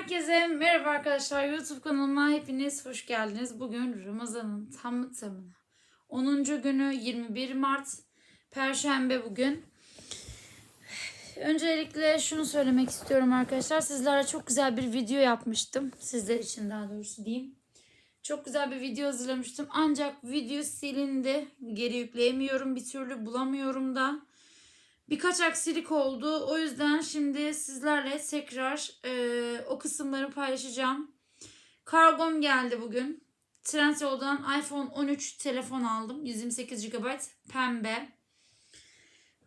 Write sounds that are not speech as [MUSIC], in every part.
Herkese merhaba arkadaşlar. YouTube kanalıma hepiniz hoş geldiniz. Bugün Ramazan'ın tam tamına 10. günü 21 Mart Perşembe bugün. Öncelikle şunu söylemek istiyorum arkadaşlar. Sizlere çok güzel bir video yapmıştım. Sizler için daha doğrusu diyeyim. Çok güzel bir video hazırlamıştım. Ancak video silindi. Geri yükleyemiyorum. Bir türlü bulamıyorum da. Birkaç aksilik oldu. O yüzden şimdi sizlerle tekrar e, o kısımları paylaşacağım. Kargom geldi bugün. Trendyol'dan iPhone 13 telefon aldım. 128 GB pembe.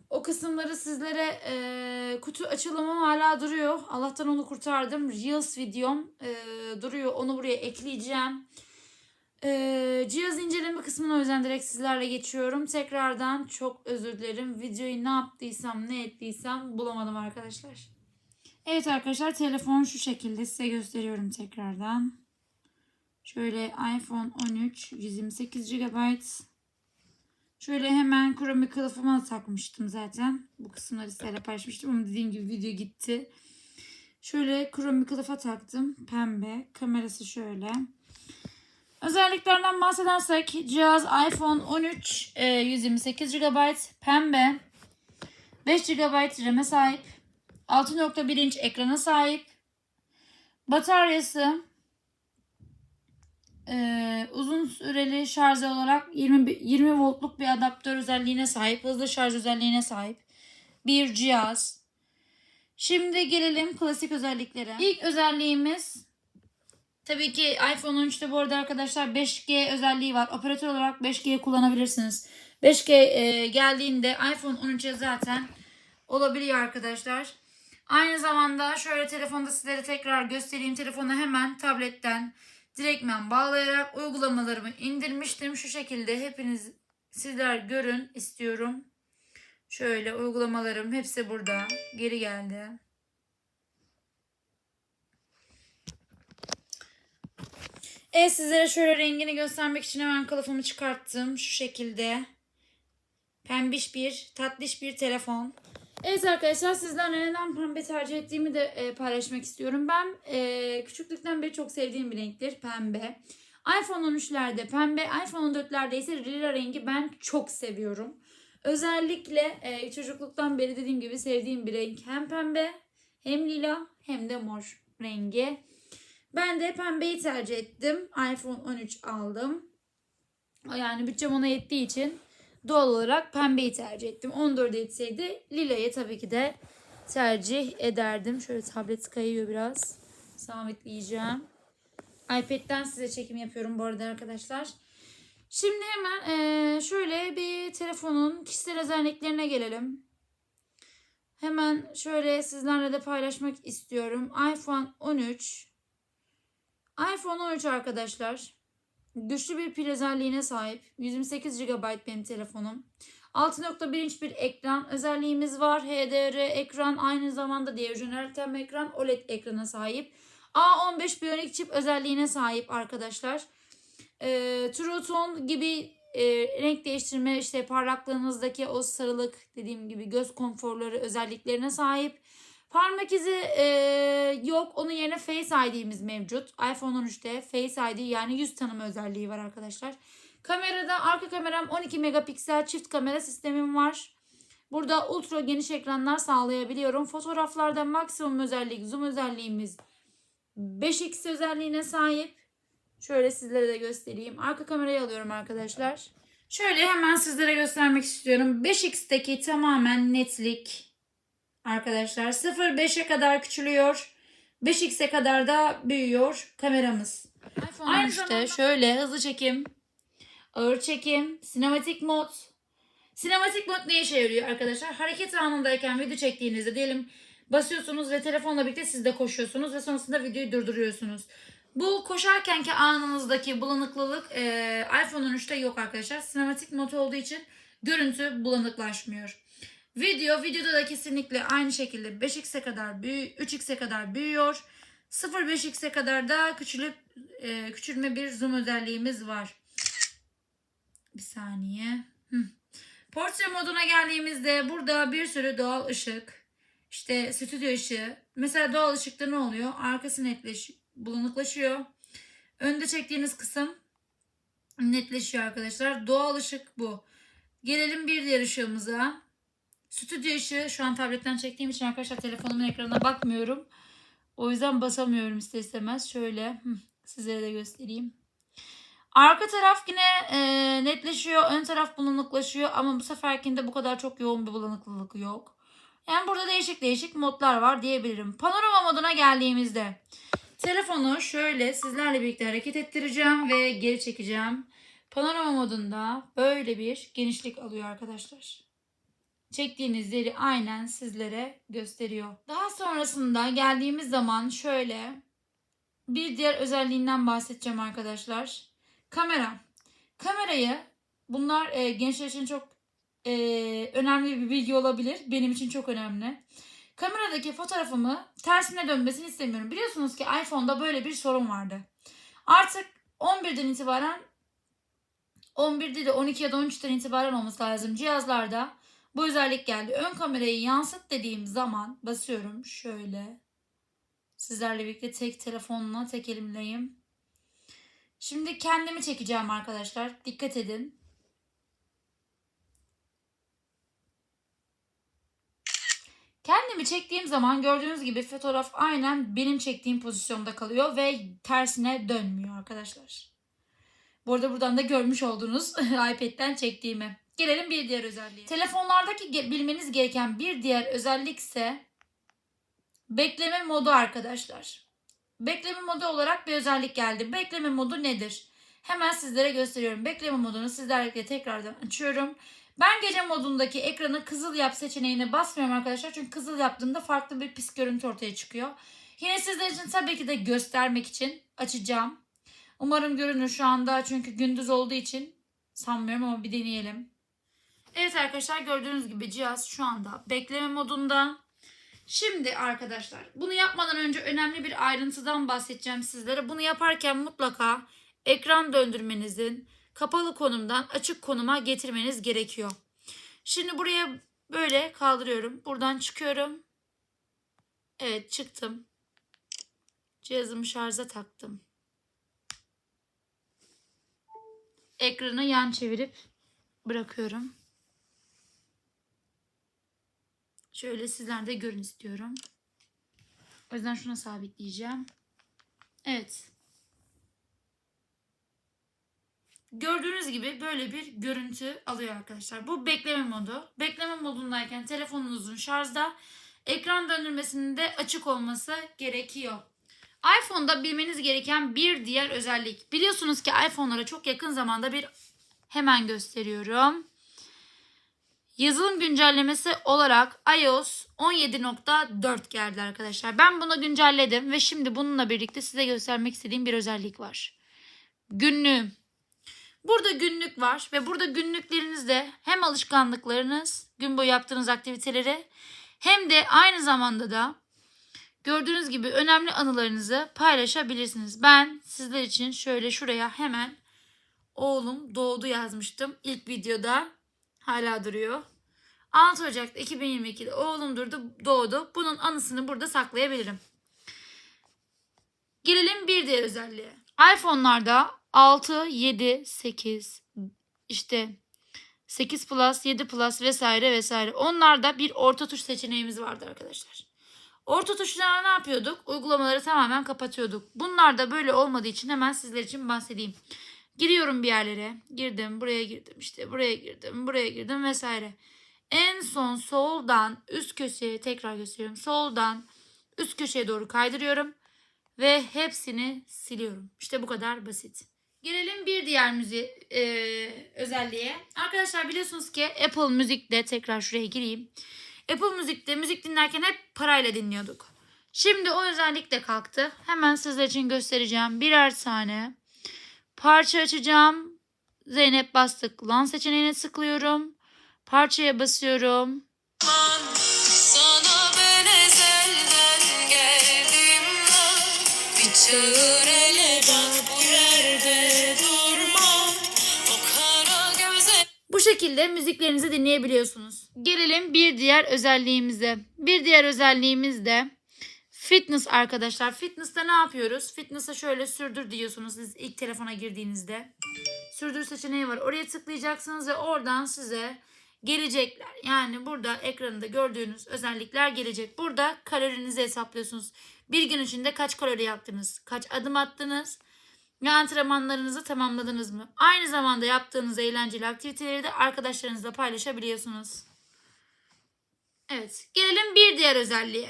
O kısımları sizlere e, kutu açılımım hala duruyor. Allah'tan onu kurtardım. Reels videom e, duruyor. Onu buraya ekleyeceğim. Ee, cihaz inceleme kısmına o yüzden direkt sizlerle geçiyorum. Tekrardan çok özür dilerim. Videoyu ne yaptıysam ne ettiysem bulamadım arkadaşlar. Evet arkadaşlar telefon şu şekilde size gösteriyorum tekrardan. Şöyle iPhone 13 128 GB. Şöyle hemen Chrome kılıfıma takmıştım zaten. Bu kısımları sizlerle paylaşmıştım ama dediğim gibi video gitti. Şöyle Chrome kılıfa taktım. Pembe. Kamerası şöyle. Özelliklerden bahsedersek cihaz iPhone 13 e, 128 GB pembe 5 GB RAM'e sahip 6.1 inç ekrana sahip bataryası e, uzun süreli şarj olarak 20, 20 voltluk bir adaptör özelliğine sahip hızlı şarj özelliğine sahip bir cihaz. Şimdi gelelim klasik özelliklere. İlk özelliğimiz Tabii ki iPhone 13'te bu arada arkadaşlar 5G özelliği var. Operatör olarak 5G kullanabilirsiniz. 5G e, geldiğinde iPhone 13'e zaten olabiliyor arkadaşlar. Aynı zamanda şöyle telefonda sizlere tekrar göstereyim. Telefonu hemen tabletten direktmen bağlayarak uygulamalarımı indirmiştim. Şu şekilde hepiniz sizler görün istiyorum. Şöyle uygulamalarım hepsi burada. Geri geldi. Evet sizlere şöyle rengini göstermek için hemen kılıfımı çıkarttım. Şu şekilde. Pembiş bir, tatlış bir telefon. Evet arkadaşlar sizlerle neden pembe tercih ettiğimi de e, paylaşmak istiyorum. Ben e, küçüklükten beri çok sevdiğim bir renktir pembe. iPhone 13'lerde pembe, iPhone 14'lerde ise lila rengi ben çok seviyorum. Özellikle e, çocukluktan beri dediğim gibi sevdiğim bir renk. Hem pembe hem lila hem de mor rengi. Ben de pembeyi tercih ettim. iPhone 13 aldım. Yani bütçem ona yettiği için doğal olarak pembeyi tercih ettim. 14 etseydi lilayı tabii ki de tercih ederdim. Şöyle tablet kayıyor biraz. Sabitleyeceğim. iPad'den size çekim yapıyorum bu arada arkadaşlar. Şimdi hemen eee, şöyle bir telefonun kişisel özelliklerine gelelim. Hemen şöyle sizlerle de paylaşmak istiyorum. iPhone 13 iPhone 13 arkadaşlar. Güçlü bir pil özelliğine sahip. 128 GB benim telefonum. 6.1 inç bir ekran özelliğimiz var. HDR ekran aynı zamanda diagonal tem ekran OLED ekrana sahip. A15 Bionic çip özelliğine sahip arkadaşlar. Ee, True Tone gibi e, renk değiştirme işte parlaklığınızdaki o sarılık dediğim gibi göz konforları özelliklerine sahip. Parmak izi e, yok. Onun yerine Face ID'miz mevcut. iPhone 13'te Face ID yani yüz tanıma özelliği var arkadaşlar. Kamerada arka kameram 12 megapiksel çift kamera sistemim var. Burada ultra geniş ekranlar sağlayabiliyorum. Fotoğraflarda maksimum özellik, zoom özelliğimiz 5x özelliğine sahip. Şöyle sizlere de göstereyim. Arka kamerayı alıyorum arkadaşlar. Şöyle hemen sizlere göstermek istiyorum. 5x'teki tamamen netlik arkadaşlar. 0.5'e kadar küçülüyor. 5x'e kadar da büyüyor kameramız. iPhone Aynı 13'te zamanda- şöyle hızlı çekim, ağır çekim, sinematik mod. Sinematik mod ne işe yarıyor arkadaşlar? Hareket anındayken video çektiğinizde diyelim basıyorsunuz ve telefonla birlikte siz de koşuyorsunuz ve sonrasında videoyu durduruyorsunuz. Bu koşarkenki anınızdaki bulanıklılık e, iPhone 13'te yok arkadaşlar. Sinematik mod olduğu için görüntü bulanıklaşmıyor. Video videoda da kesinlikle aynı şekilde 5x'e kadar büyü 3x'e kadar büyüyor. 0.5x'e kadar da küçülüp e, küçülme bir zoom özelliğimiz var. Bir saniye. Hı. Portre moduna geldiğimizde burada bir sürü doğal ışık, işte stüdyo ışığı. Mesela doğal ışıkta ne oluyor? Arkası netleş, bulanıklaşıyor. Önde çektiğiniz kısım netleşiyor arkadaşlar. Doğal ışık bu. Gelelim bir diğer ışığımıza. Stüdyo ışığı şu an tabletten çektiğim için arkadaşlar telefonumun ekranına bakmıyorum. O yüzden basamıyorum ister istemez. Şöyle sizlere de göstereyim. Arka taraf yine e, netleşiyor. Ön taraf bulanıklaşıyor. Ama bu seferkinde bu kadar çok yoğun bir bulanıklılık yok. Yani burada değişik değişik modlar var diyebilirim. Panorama moduna geldiğimizde telefonu şöyle sizlerle birlikte hareket ettireceğim ve geri çekeceğim. Panorama modunda böyle bir genişlik alıyor arkadaşlar. Çektiğiniz yeri aynen sizlere gösteriyor. Daha sonrasında geldiğimiz zaman şöyle bir diğer özelliğinden bahsedeceğim arkadaşlar. Kamera. Kamerayı bunlar e, gençler için çok e, önemli bir bilgi olabilir. Benim için çok önemli. Kameradaki fotoğrafımı tersine dönmesini istemiyorum. Biliyorsunuz ki iPhone'da böyle bir sorun vardı. Artık 11'den itibaren 11 değil de 12 ya da 13'ten itibaren olması lazım cihazlarda bu özellik geldi. Ön kamerayı yansıt dediğim zaman basıyorum şöyle. Sizlerle birlikte tek telefonla tek elimleyim. Şimdi kendimi çekeceğim arkadaşlar. Dikkat edin. Kendimi çektiğim zaman gördüğünüz gibi fotoğraf aynen benim çektiğim pozisyonda kalıyor ve tersine dönmüyor arkadaşlar. Bu arada buradan da görmüş oldunuz [LAUGHS] iPad'den çektiğimi. Gelelim bir diğer özelliğe. Telefonlardaki ge- bilmeniz gereken bir diğer özellik ise bekleme modu arkadaşlar. Bekleme modu olarak bir özellik geldi. Bekleme modu nedir? Hemen sizlere gösteriyorum. Bekleme modunu sizlerle tekrardan açıyorum. Ben gece modundaki ekranı kızıl yap seçeneğine basmıyorum arkadaşlar. Çünkü kızıl yaptığımda farklı bir pis görüntü ortaya çıkıyor. Yine sizler için tabii ki de göstermek için açacağım. Umarım görünür şu anda çünkü gündüz olduğu için sanmıyorum ama bir deneyelim. Evet arkadaşlar gördüğünüz gibi cihaz şu anda bekleme modunda. Şimdi arkadaşlar bunu yapmadan önce önemli bir ayrıntıdan bahsedeceğim sizlere. Bunu yaparken mutlaka ekran döndürmenizin kapalı konumdan açık konuma getirmeniz gerekiyor. Şimdi buraya böyle kaldırıyorum. Buradan çıkıyorum. Evet çıktım. Cihazımı şarja taktım. Ekranı yan çevirip bırakıyorum. Şöyle sizler de görün istiyorum. O yüzden şuna sabitleyeceğim. Evet. Gördüğünüz gibi böyle bir görüntü alıyor arkadaşlar. Bu bekleme modu. Bekleme modundayken telefonunuzun şarjda ekran döndürmesinin de açık olması gerekiyor. iPhone'da bilmeniz gereken bir diğer özellik. Biliyorsunuz ki iPhone'lara çok yakın zamanda bir hemen gösteriyorum. Yazılım güncellemesi olarak iOS 17.4 geldi arkadaşlar. Ben bunu güncelledim ve şimdi bununla birlikte size göstermek istediğim bir özellik var. Günlüğüm. Burada günlük var ve burada günlüklerinizde hem alışkanlıklarınız, gün boyu yaptığınız aktiviteleri hem de aynı zamanda da gördüğünüz gibi önemli anılarınızı paylaşabilirsiniz. Ben sizler için şöyle şuraya hemen oğlum doğdu yazmıştım ilk videoda. Hala duruyor. 6 Ocak'ta 2022'de oğlum durdu, doğdu. Bunun anısını burada saklayabilirim. Gelelim bir diğer özelliğe. iPhone'larda 6, 7, 8 işte 8 Plus, 7 Plus vesaire vesaire. Onlarda bir orta tuş seçeneğimiz vardı arkadaşlar. Orta tuşlarına ne yapıyorduk? Uygulamaları tamamen kapatıyorduk. Bunlar da böyle olmadığı için hemen sizler için bahsedeyim. Giriyorum bir yerlere. Girdim, buraya girdim, işte buraya girdim, buraya girdim vesaire. En son soldan üst köşeye tekrar gösteriyorum. Soldan üst köşeye doğru kaydırıyorum ve hepsini siliyorum. İşte bu kadar basit. Gelelim bir diğer müzik e, özelliğe. Arkadaşlar biliyorsunuz ki Apple Müzik'te tekrar şuraya gireyim. Apple Müzik'te müzik dinlerken hep parayla dinliyorduk. Şimdi o özellik de kalktı. Hemen sizler için göstereceğim birer tane. Parça açacağım. Zeynep bastık. Lan seçeneğine tıklıyorum. Parçaya basıyorum. Bu şekilde müziklerinizi dinleyebiliyorsunuz. Gelelim bir diğer özelliğimize. Bir diğer özelliğimiz de fitness arkadaşlar. Fitness'ta ne yapıyoruz? Fitness'a şöyle sürdür diyorsunuz siz ilk telefona girdiğinizde. Sürdür seçeneği var. Oraya tıklayacaksınız ve oradan size gelecekler. Yani burada ekranında gördüğünüz özellikler gelecek. Burada kalorinizi hesaplıyorsunuz. Bir gün içinde kaç kalori yaptınız? Kaç adım attınız? ve antrenmanlarınızı tamamladınız mı? Aynı zamanda yaptığınız eğlenceli aktiviteleri de arkadaşlarınızla paylaşabiliyorsunuz. Evet, gelelim bir diğer özelliğe.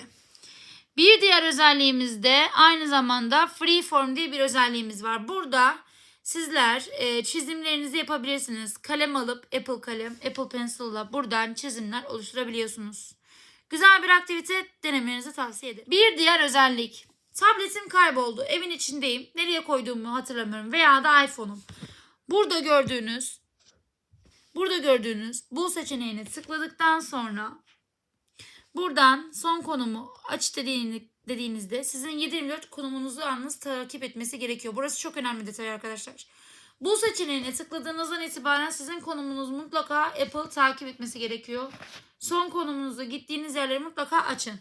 Bir diğer özelliğimiz de aynı zamanda Freeform diye bir özelliğimiz var. Burada sizler e, çizimlerinizi yapabilirsiniz. Kalem alıp Apple kalem, Apple Pencil ile buradan çizimler oluşturabiliyorsunuz. Güzel bir aktivite denemenizi tavsiye ederim. Bir diğer özellik. Tabletim kayboldu. Evin içindeyim. Nereye koyduğumu hatırlamıyorum. Veya da iPhone'um. Burada gördüğünüz burada gördüğünüz bu seçeneğine tıkladıktan sonra buradan son konumu aç dediğini, dediğinizde sizin 724 konumunuzu yalnız takip etmesi gerekiyor. Burası çok önemli detay arkadaşlar. Bu seçeneğine tıkladığınızdan itibaren sizin konumunuz mutlaka Apple takip etmesi gerekiyor. Son konumunuzu gittiğiniz yerleri mutlaka açın.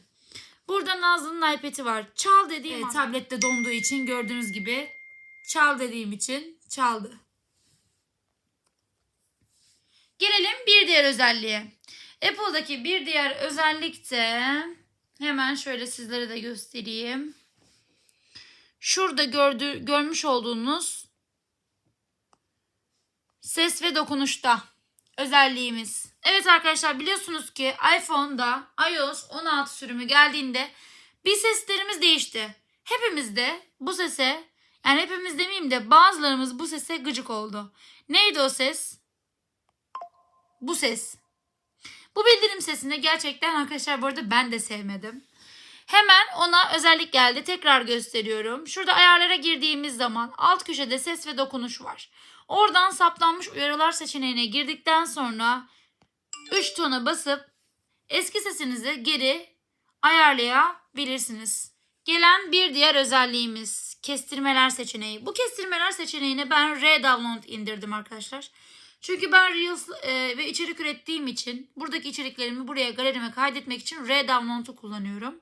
Burada Nazlı'nın iPad'i var. Çal dediğim Evet, tablette donduğu için gördüğünüz gibi çal dediğim için çaldı. Gelelim bir diğer özelliğe. Apple'daki bir diğer özellik de hemen şöyle sizlere de göstereyim. Şurada gördü, görmüş olduğunuz ses ve dokunuşta özelliğimiz. Evet arkadaşlar biliyorsunuz ki iPhone'da iOS 16 sürümü geldiğinde bir seslerimiz değişti. Hepimiz de bu sese yani hepimiz demeyeyim de bazılarımız bu sese gıcık oldu. Neydi o ses? Bu ses. Bu bildirim sesini gerçekten arkadaşlar bu arada ben de sevmedim. Hemen ona özellik geldi. Tekrar gösteriyorum. Şurada ayarlara girdiğimiz zaman alt köşede ses ve dokunuş var. Oradan saptanmış uyarılar seçeneğine girdikten sonra 3 tona basıp eski sesinizi geri ayarlayabilirsiniz. Gelen bir diğer özelliğimiz kestirmeler seçeneği. Bu kestirmeler seçeneğine ben Redownload indirdim arkadaşlar. Çünkü ben Reels e, ve içerik ürettiğim için buradaki içeriklerimi buraya galerime kaydetmek için Redownload'u kullanıyorum.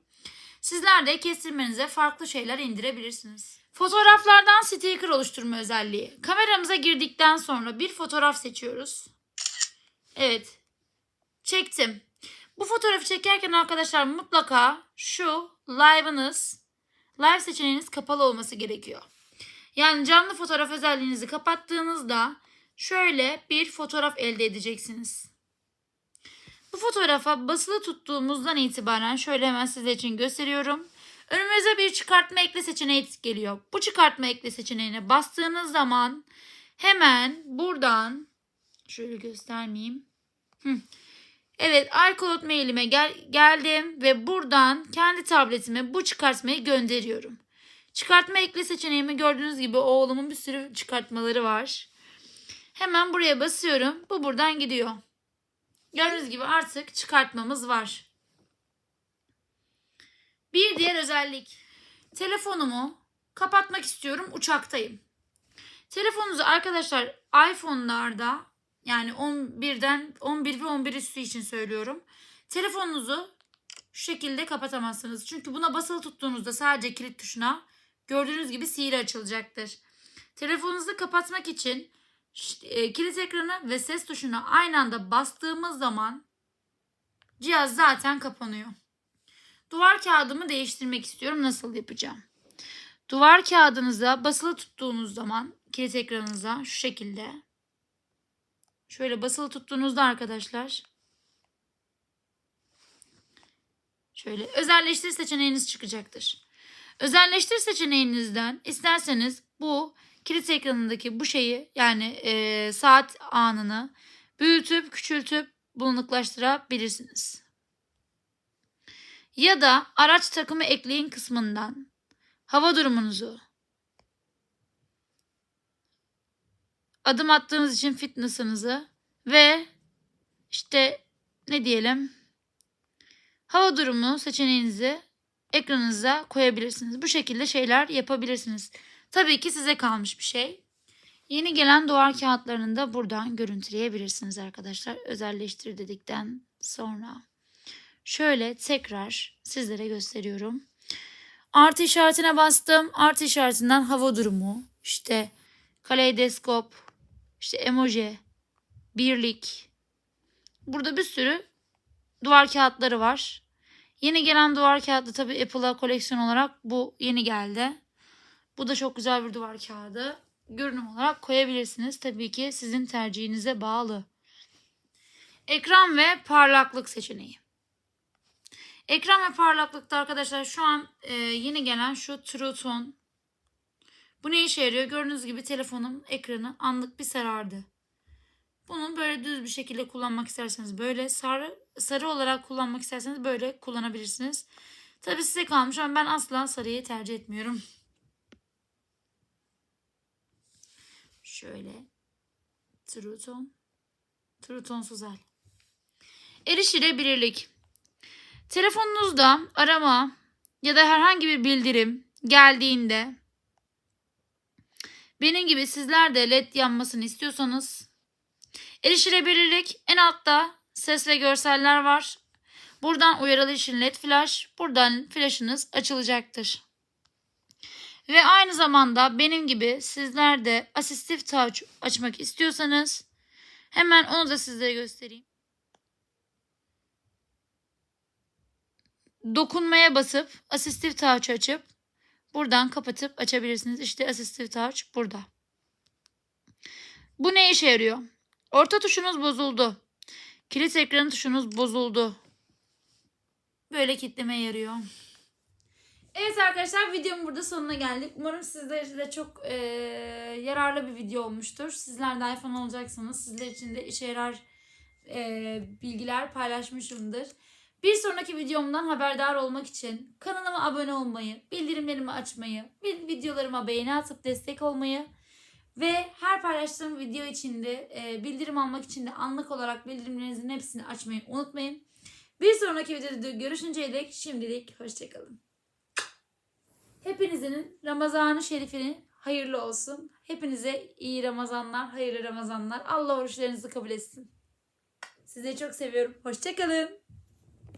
Sizler de kestirmenize farklı şeyler indirebilirsiniz. Fotoğraflardan sticker oluşturma özelliği. Kameramıza girdikten sonra bir fotoğraf seçiyoruz. Evet. Çektim. Bu fotoğrafı çekerken arkadaşlar mutlaka şu live'ınız, live seçeneğiniz kapalı olması gerekiyor. Yani canlı fotoğraf özelliğinizi kapattığınızda şöyle bir fotoğraf elde edeceksiniz. Bu fotoğrafa basılı tuttuğumuzdan itibaren şöyle hemen sizler için gösteriyorum. Önümüze bir çıkartma ekle seçeneği geliyor. Bu çıkartma ekle seçeneğine bastığınız zaman hemen buradan şöyle göstermeyeyim. Evet iCloud mailime gel geldim ve buradan kendi tabletime bu çıkartmayı gönderiyorum. Çıkartma ekle seçeneğimi gördüğünüz gibi oğlumun bir sürü çıkartmaları var. Hemen buraya basıyorum. Bu buradan gidiyor. Gördüğünüz gibi artık çıkartmamız var. Bir diğer özellik. Telefonumu kapatmak istiyorum. Uçaktayım. Telefonunuzu arkadaşlar iPhone'larda yani 11'den 11 ve 11 üstü için söylüyorum. Telefonunuzu şu şekilde kapatamazsınız. Çünkü buna basılı tuttuğunuzda sadece kilit tuşuna gördüğünüz gibi sihir açılacaktır. Telefonunuzu kapatmak için kilit ekranı ve ses tuşuna aynı anda bastığımız zaman cihaz zaten kapanıyor. Duvar kağıdımı değiştirmek istiyorum. Nasıl yapacağım? Duvar kağıdınıza basılı tuttuğunuz zaman kilit ekranınıza şu şekilde şöyle basılı tuttuğunuzda arkadaşlar şöyle özelleştir seçeneğiniz çıkacaktır. Özelleştir seçeneğinizden isterseniz bu kilit ekranındaki bu şeyi yani e, saat anını büyütüp küçültüp bulanıklaştırabilirsiniz. Ya da araç takımı ekleyin kısmından hava durumunuzu adım attığınız için fitness'ınızı ve işte ne diyelim hava durumu seçeneğinizi ekranınıza koyabilirsiniz. Bu şekilde şeyler yapabilirsiniz. Tabii ki size kalmış bir şey. Yeni gelen duvar kağıtlarını da buradan görüntüleyebilirsiniz arkadaşlar. Özelleştir dedikten sonra. Şöyle tekrar sizlere gösteriyorum. Artı işaretine bastım. Artı işaretinden hava durumu, işte kaleidoskop, işte emoji, birlik. Burada bir sürü duvar kağıtları var. Yeni gelen duvar kağıdı tabii Apple'a koleksiyon olarak bu yeni geldi. Bu da çok güzel bir duvar kağıdı. Görünüm olarak koyabilirsiniz. Tabii ki sizin tercihinize bağlı. Ekran ve parlaklık seçeneği. Ekran ve parlaklıkta arkadaşlar şu an e, yeni gelen şu True Tone. Bu ne işe yarıyor? Gördüğünüz gibi telefonum ekranı anlık bir sarardı. Bunu böyle düz bir şekilde kullanmak isterseniz böyle sarı sarı olarak kullanmak isterseniz böyle kullanabilirsiniz. Tabii size kalmış ama ben asla sarıyı tercih etmiyorum. Şöyle True Tone'suz hal. Erişilebilirlik. Telefonunuzda arama ya da herhangi bir bildirim geldiğinde benim gibi sizler de led yanmasını istiyorsanız erişilebilirlik en altta ses ve görseller var. Buradan uyarılı için led flash, buradan flashınız açılacaktır. Ve aynı zamanda benim gibi sizler de asistif touch açmak istiyorsanız hemen onu da sizlere göstereyim. dokunmaya basıp asistif touch açıp buradan kapatıp açabilirsiniz. İşte asistif touch burada. Bu ne işe yarıyor? Orta tuşunuz bozuldu. Kilit ekranı tuşunuz bozuldu. Böyle kitlemeye yarıyor. Evet arkadaşlar videomun burada sonuna geldik. Umarım sizler için de çok eee, yararlı bir video olmuştur. Sizler de iPhone olacaksanız sizler için de işe yarar eee, bilgiler paylaşmışımdır. Bir sonraki videomdan haberdar olmak için kanalıma abone olmayı, bildirimlerimi açmayı, vid- videolarıma beğeni atıp destek olmayı ve her paylaştığım video için de e, bildirim almak için de anlık olarak bildirimlerinizin hepsini açmayı unutmayın. Bir sonraki videoda görüşünceye dek şimdilik hoşçakalın. Hepinizin Ramazan-ı Şerifini hayırlı olsun. Hepinize iyi Ramazanlar, hayırlı Ramazanlar. Allah oruçlarınızı kabul etsin. Sizi çok seviyorum. Hoşçakalın.